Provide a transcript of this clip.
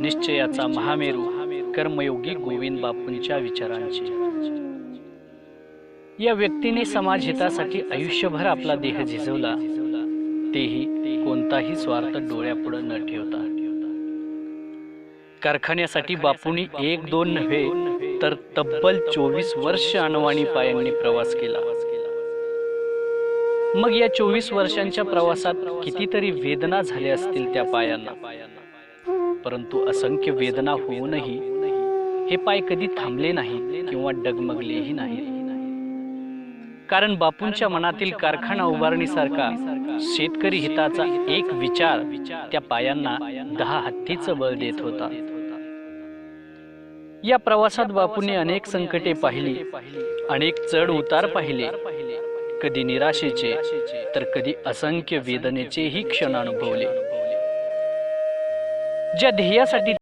निश्चयाचा महामेरू कर्मयोगी गोविंद बापूंच्या विचारांची. या व्यक्तीने समाज हितासाठी आयुष्यभर आपला देह झिजवला. तेही कोणताही स्वार्थ डोळ्यापुढे न ठेवता. कारखान्यासाठी बापूंनी एक दोन नव्हे तर तब्बल चोवीस वर्ष अनवाणी पायांनी प्रवास केला. मग या चोवीस वर्षांच्या प्रवासात कितीतरी वेदना झाल्या असतील त्या पायांना. परंतु असंख्य वेदना होऊनही हे पाय कधी थांबले नाहीत किंवा डगमगलेही नाहीत. कारण बापूंच्या मनातील कारखाना उभारणीसारखा शेतकरी हिताचा एक विचार त्या पायांना दहा हत्तीचं बळ देत होता. या प्रवासात बापूंनी अनेक संकटे पाहिली अनेक चढ उतार पाहिले. कधी निराशेचे तर कधी असंख्य वेदनेचेही क्षण अनुभवले. ज्या ध्येयासाठी